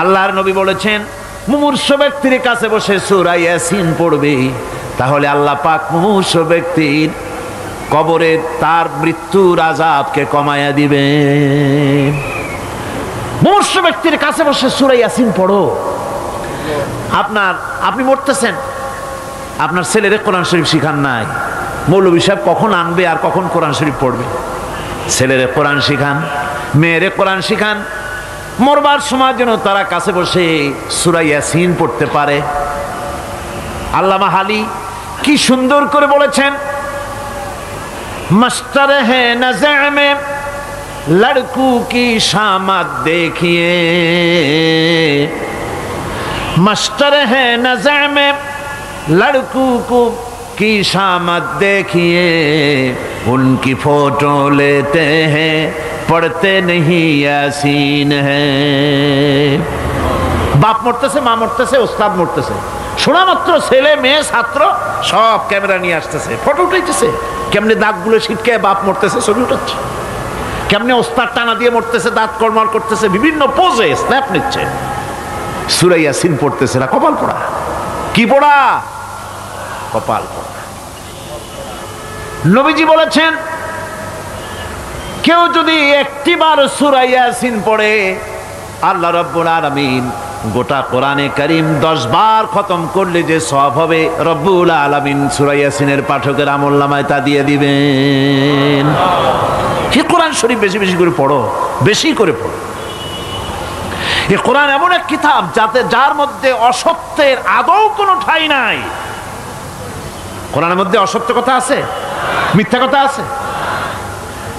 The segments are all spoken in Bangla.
আল্লাহর নবী বলেছেন, মুমূর্ষ ব্যক্তির কাছে বসে সূরা ইয়াসিন পড়বে। তাহলে আল্লাহ পাক মুমূর্ষ ব্যক্তির কবরে তার মৃত্যুর আজাবকে কমায়া দিবে মুমূর্ষ ব্যক্তির কাছে বসে সূরা ইয়াসিন পড়ো। আপনার, আপনি মরতেছেন। আপনার ছেলেরে কোরআন শরীফ শিখান নাই। মৌলবী সাহেব কখন আনবে আর কখন কোরআন শরীফ পড়বে? ছেলেরে কোরআন শিখান, মেয়েরে কোরআন শিখান মরবার সময় যেন তারা কাছে বসে সুরাইয়া ইয়াসিন পড়তে পারে। আল্লা হালি কি সুন্দর করে বলেছেন, মাস্টার হে লড়কু কি শামাত দেখিয়ে। মাস্টার হে লড়কু কু কি শামাত দেখিয়ে। উনকি ফটো লেতে হ্যাঁ পড়তে নেই আসিন বাপ মরতেছে মা মরতেছে ওস্তাদ মরতেছে শোনা মাত্র ছেলে, মেয়ে, ছাত্র, সব ক্যামেরা নিয়ে আসতেছে। ফটো উঠেছে কেমনি দাঁতগুলো ছিটকে বাপ মরতেছে, ছবি উঠাচ্ছে। কেমনি ওস্তাদ টানা দিয়ে মরতেছে, দাঁত কর্মর করতেছে, বিভিন্ন পোজে স্ন্যাপ নিচ্ছে। সুরাইয়া সিন পড়তেছে না, কপাল পড়া। কি পড়া? কপাল পড়া। নবীজি বলেছেন কেউ যদি একটিবার সুরাইয়া সিন পড়ে, আল্লাহ রব্বুল আলামিন গোটা কোরআনে করিম দশ বার খতম করলে যে সব হবে, রব্বুল আলামিন সুরাইয়া সিনের পাঠকের আমল নামায় তা দিয়ে দিবেন। কি কোরআন শরীফ বেশি বেশি করে পড়ো, বেশি করে পড়ো। এ কোরআন এমন এক কিতাব যাতে যার মধ্যে অসত্যের আদৌ কোনো ঠাই নাই। কোরআনের মধ্যে অসত্য কথা আছে? মিথ্যা কথা আছে?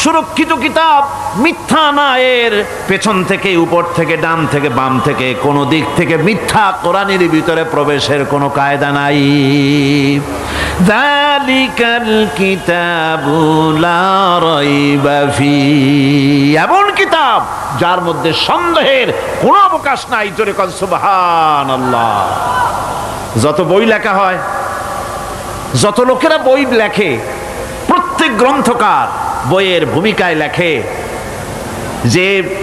সুরক্ষিত কিতাব, মিথ্যা না এর পেছন থেকে, উপর থেকে, ডান থেকে, বাম থেকে, কোনো দিক থেকে মিথ্যা কোরআনের ভিতরে প্রবেশের কোনো কায়দা নাই। দালিকাল কিতাবু লা এমন কিতাব যার মধ্যে সন্দেহের কোনো অবকাশ নাই, জোরে কন সুবহানাল্লাহ। যত বই লেখা হয়, যত লোকেরা বই লেখে, প্রত্যেক গ্রন্থকার বইয়ের ভূমিকায় লেখে যে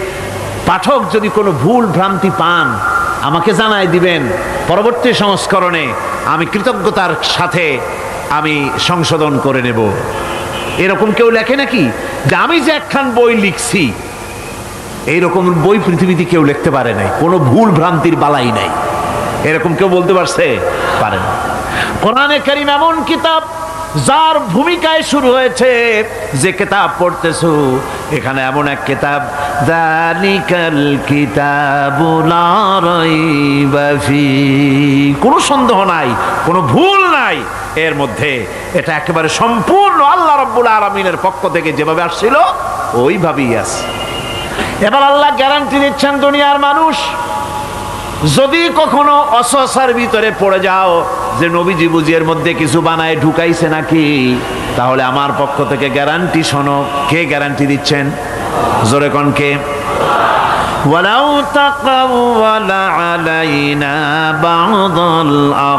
পাঠক যদি কোনো ভুল ভ্রান্তি পান, আমাকে জানাই দিবেন। পরবর্তী সংস্করণে আমি কৃতজ্ঞতার সাথে আমি সংশোধন করে নেব। এরকম কেউ লেখে নাকি? যে আমি যে একখান বই লিখছি, এইরকম বই পৃথিবীতে কেউ লিখতে পারে নাই। কোনো ভুল ভ্রান্তির বালাই নাই। এরকম কেউ বলতে পারছে? পারে না। কোরআনে কারিম এমন কিতাব যার ভূমিকায় শুরু হয়েছে, যে কেতাব পড়তেছো, এখানে এমন এক কিতাব, দালিকাল কিতাবুলা রাইবা ফি। কোনো সন্দেহ নাই, কোনো ভুল নাই। এর মধ্যে এটা একেবারে সম্পূর্ণ আল্লাহ রব্বুল আলামিনের পক্ষ থেকে যেভাবে আসছিল, ওইভাবেই আছে। এবার আল্লাহ গ্যারান্টি দিচ্ছেন দুনিয়ার মানুষ, যদি কখনো অসসার ভিতরে পড়ে যাও যে নবীজি বুঝি এর মধ্যে কিছু বানায় ঢুকাইছে নাকি তাহলে আমার পক্ষ থেকে গ্যারান্টি শোনো কে গ্যারান্টি দিচ্ছেন জোরে কন কে ولو تقول علينا بعض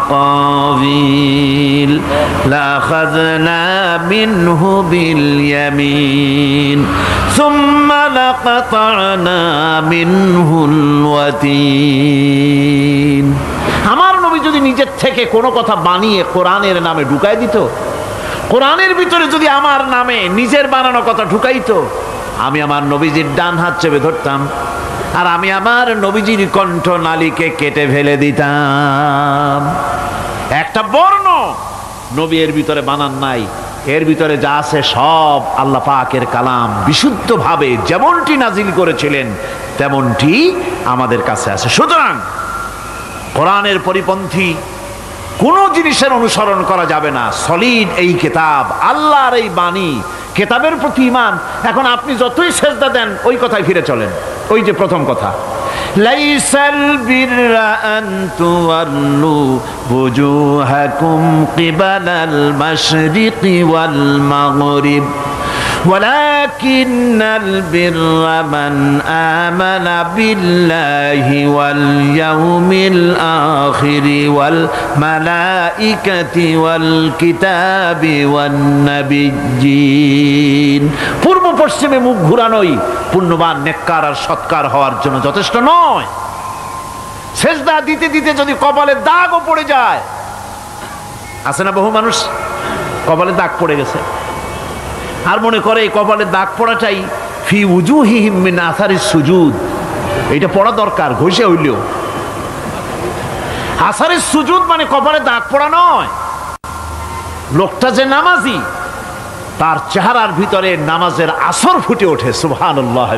الأقاويل لأخذنا منه باليمين ثم لقطعنا منه الوتين আমার নবী যদি নিজের থেকে কোনো কথা বানিয়ে কোরআনের নামে ঢুকাই দিত, কোরআনের ভিতরে যদি আমার নামে নিজের বানানো কথা ঢুকাইতো, আমি আমার নবীজির ডান হাত চেপে ধরতাম আর আমি আমার নবীজির কণ্ঠ নালীকে কেটে ফেলে দিতাম। একটা বর্ণ নবী এর ভিতরে বানান নাই, এর ভিতরে যা আছে সব আল্লাহ পাকের কালাম। বিশুদ্ধভাবে যেমনটি নাজিল করেছিলেন, তেমনটি আমাদের কাছে আছে। সুতরাং কোরআনের পরিপন্থী, কোনো জিনিসের অনুসরণ করা যাবে না। সলিড এই কেতাব, আল্লাহর এই বাণী, কেতাবের প্রতি ইমান এখন আপনি যতই সেজদা দেন, ওই কথায় ফিরে চলেন। ওই যে প্রথম কথা। লাইসাল ولكن البر من آمن بالله واليوم الآخر والملائكة والكتاب والنبيين পূর্ব পশ্চিমে মুখ ঘুরানোই পুণ্যবান নেককার আর সৎকার হওয়ার জন্য যথেষ্ট নয় সেজদা দিতে দিতে যদি কপালে দাগও পড়ে যায় আছে না বহু মানুষ কপালে দাগ পড়ে গেছে আর মনে করে এই কপালে দাগ পড়াটাই ফি উজুহিহিম মিন আসারিস সুজুদ। এটা পড়া দরকার, ঘষে হইলেও। আসারের সুজুদ মানে কপালে দাগ পড়া নয়। লোকটা যে নামাজি, তার চেহারার ভিতরে নামাজের আসর ফুটে ওঠে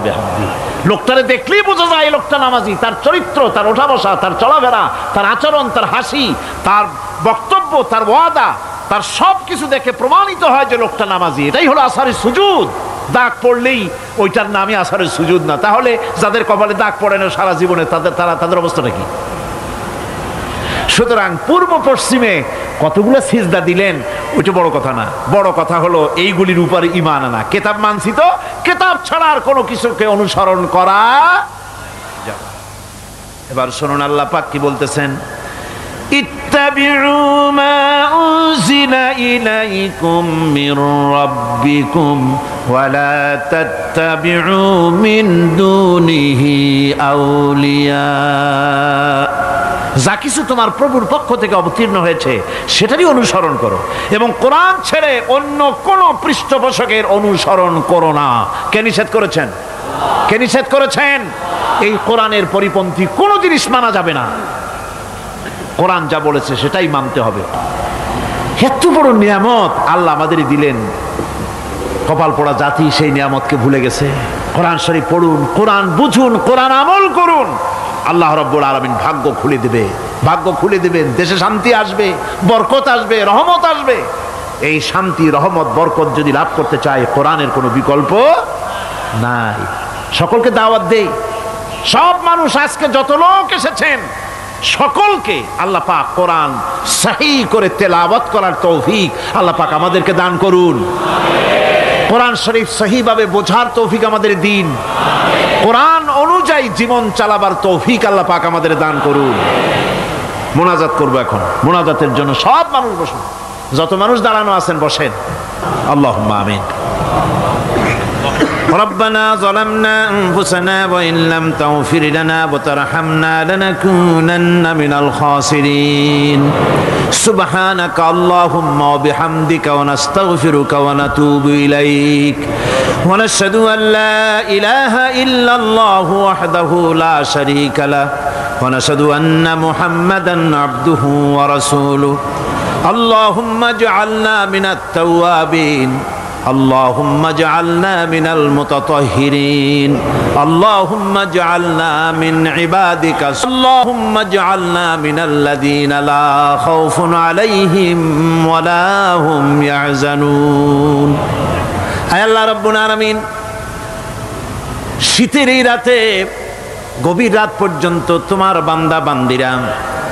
বিহামদি। লোকটারে দেখলেই বোঝা যায় লোকটা নামাজি, তার চরিত্র, তার ওঠা বসা তার চলাফেরা, তার আচরণ, তার হাসি, তার বক্তব্য, তার ওয়াদা। তার সব কিছু দেখে প্রমাণিত হয় যে লোকটা নামাজি। এটাই হলো আসারের সুজুদ। দাগ পড়লেই ওইটার নামই আসারের সুজুদ না। তাহলে যাদের কপালে দাগ পড়ে না সারা জীবনে, তাদের তারা তাদের অবস্থাটা কি? সুতরাং পূর্ব পশ্চিমে কতগুলো সিজদা দিলেন ওইটা বড় কথা না। বড় কথা হলো এইগুলির উপর ইমান আনা। কেতাব মানছি তো কেতাব ছাড়া আর কোনো কিছুকে অনুসরণ করা এবার শুনুন, আল্লাহ পাক কি বলতেছেন? اتبعوا ما أنزل إليكم من ربكم ولا تتبعوا من دونه أولياء যা কিছু তোমার প্রভুর পক্ষ থেকে অবতীর্ণ হয়েছে সেটারই অনুসরণ করো এবং কোরআন ছেড়ে অন্য কোন পৃষ্ঠপোষকের অনুসরণ করো না কে নিষেধ করেছেন কে নিষেধ করেছেন এই কোরআনের পরিপন্থী কোনো জিনিস মানা যাবে না কোরআন যা বলেছে সেটাই মানতে হবে। এত বড় নিয়ামত আল্লাহ আমাদের দিলেন। কপাল পড়া জাতি সেই নিয়ামতকে ভুলে গেছে। কোরআন শরীফ পড়ুন, কোরআন বুঝুন, কোরআন আমল করুন। আল্লাহ রব্বুল আলমিন ভাগ্য খুলে দেবে, ভাগ্য খুলে দেবেন, দেশে শান্তি আসবে, বরকত আসবে, রহমত আসবে। এই শান্তি, রহমত, বরকত যদি লাভ করতে চায়, কোরআনের কোনো বিকল্প নাই। সকলকে দাওয়াত দেই। সব মানুষ আজকে যত লোক এসেছেন সকলকে আল্লাহ পাক কোরআন সাহি করে তেলাওয়াত করার তৌফিক আল্লাহ পাক আমাদেরকে দান করুন। কোরআন শরীফ সহিভাবে বোঝার তৌফিক আমাদের দিন। কোরআন অনুযায়ী জীবন চালাবার তৌফিক আল্লাহ পাক আমাদের দান করুন। মোনাজাত করব এখন। মোনাজাতের জন্য সব মানুষ বসুন। যত মানুষ দাঁড়ানো আছেন, বসেন। আল্লাহ আমিন। ربنا ظلمنا أنفسنا وإن لم تغفر لنا وترحمنا لنكونن من الخاسرين سبحانك اللهم وبحمدك ونستغفرك ونتوب إليك ونشهد أن لا إله إلا الله وحده لا شريك له ونشهد أن محمدا عبده ورسوله اللهم اجعلنا من التوابين اللهم اجعلنا من المتطهرين اللهم اجعلنا من عبادك اللهم اجعلنا من الذين لا خوف عليهم ولا هم يحزنون আয় আল্লাহ রব্বুল আলামিন শীতের এই রাতে গভীর রাত পর্যন্ত তোমার বান্দা বান্দিরা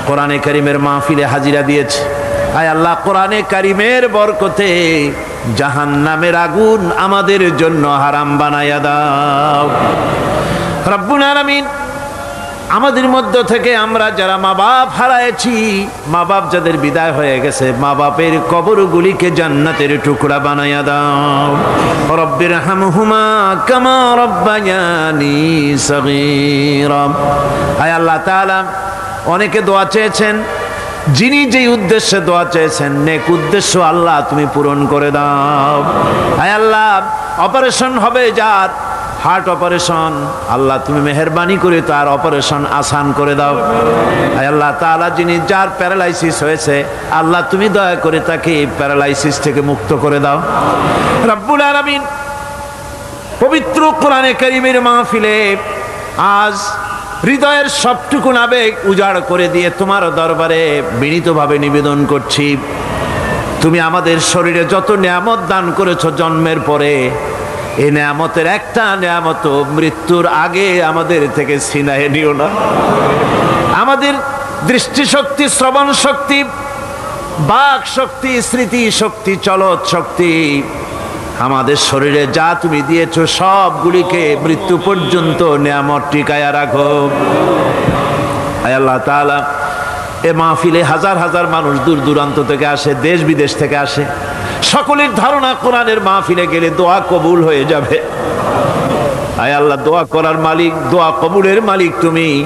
কোরআনে কারিমের মাহফিলে হাজিরা দিয়েছে আয় আল্লাহ কোরআনে কারিমের বরকতে জাহান নামের আগুন আমাদের জন্য হারাম বানাইয়া দাও। রব্বুল আলামিন, আমাদের মধ্য থেকে আমরা যারা মা বাপ হারাইছি মা বাপ যাদের বিদায় হয়ে গেছে, মা বাপের কবরগুলিকে জান্নাতের টুকরা বানাইয়া দাও। রব্বির হামহুমা কামা রব্বায়ানি সগীরা। আয় আল্লাহ তাআলা, অনেকে দোয়া চেয়েছেন যিনি যেই উদ্দেশ্যে দোয়া চেয়েছেন, নেক উদ্দেশ্য আল্লাহ তুমি পূরণ করে দাও। আয় আল্লাহ, অপারেশন হবে যার, হার্ট অপারেশন, আল্লাহ তুমি মেহরবানি করে তার অপারেশন আসান করে দাও। আল্লাহ তাআলা, যিনি যার প্যারালাইসিস হয়েছে, আল্লাহ তুমি দয়া করে তাকে এই প্যারালাইসিস থেকে মুক্ত করে দাও। রব্বুল আলামিন পবিত্র কোরআনে কারিমের মাহফিলে আজ হৃদয়ের সবটুকুন আবেগ উজাড় করে দিয়ে তোমার দরবারে বিনীতভাবে নিবেদন করছি। তুমি আমাদের শরীরে যত নিয়ামত দান করেছ জন্মের পরে, এ নিয়ামতের একটা নিয়ামত মৃত্যুর আগে আমাদের থেকে ছিনায় নিও না। আমাদের দৃষ্টিশক্তি শ্রবণ শক্তি বাক শক্তি স্মৃতি শক্তি চলত শক্তি আমাদের শরীরে যা তুমি দিয়েছ সবগুলিকে মৃত্যু পর্যন্ত নিয়ামত টিকায়া রাখো। আল্লাহ তাআলা, এ মাহফিলে হাজার হাজার মানুষ দূর দূরান্ত থেকে আসে, দেশ বিদেশ থেকে আসে। সকলের ধারণা কোরআনের মাহফিলে গেলে দোয়া কবুল হয়ে যাবে। আয় আল্লাহ, দোয়া করার মালিক, দোয়া কবুলের মালিক তুমি।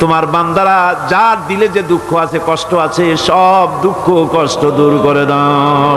তোমার বান্দারা যার দিলে যে দুঃখ আছে, কষ্ট আছে, সব দুঃখ কষ্ট দূর করে দাও।